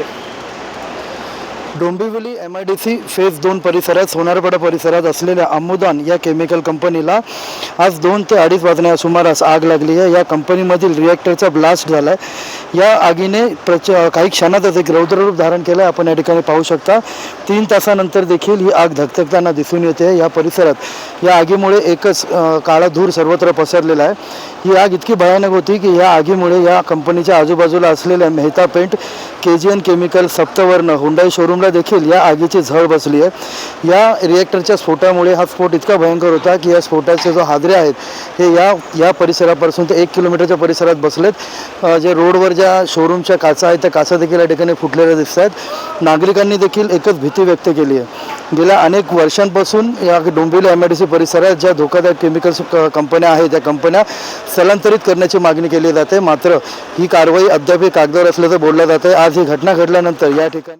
Okay. Dombivli M I D C phase दोन परिसरात सोनारपाडा परिसरात असलेल्या अमुदान या केमिकल कंपनीला आज दोन ते अडीच वाजण्या सुमारास आग लागली आहे. या कंपनीमधील रिॲक्टरचा ब्लास्ट झाला आहे या आगीने प्रच काही क्षणातच एक रौद्ररूप धारण केलं आहे आपण या ठिकाणी पाहू शकता तीन तासानंतर देखील ही आग धगधगताना दिसून येते. या परिसरात या आगीमुळे एकच काळा धूर सर्वत्र पसरलेला आहे. ही आग इतकी भयानक होती की या आगीमुळे या कंपनीच्या आजूबाजूला असलेल्या Mehta paint K G N chemical Saptavarna Hyundai शोरूमला देखील या आगीची झळ बसली आहे. या रिॲक्टरच्या स्फोटामुळे हा स्फोट इतका भयंकर होता की या स्फोटाचे जो हादरे आहेत हे या या परिसरापासून ते एक किलोमीटरच्या परिसरात बसलेत. जे रोडवर ज्या शोरूमच्या काचा आहेत त्या काचा देखील या ठिकाणी फुटलेल्या दिसत आहेत नागरिकांनी देखील एकच भीती व्यक्त केली आहे. गेल्या अनेक वर्षांपासून या Dombivli M I D C परिसरात ज्या धोकादायक केमिकल्स क- कंपन्या आहेत त्या कंपन्या स्थलांतरित करण्याची मागणी केली जाते मात्र ही कारवाई अद्याप कागदावर असल्याचं बोललं जातं आज ही घटना घडल्यानंतर या ठिकाणी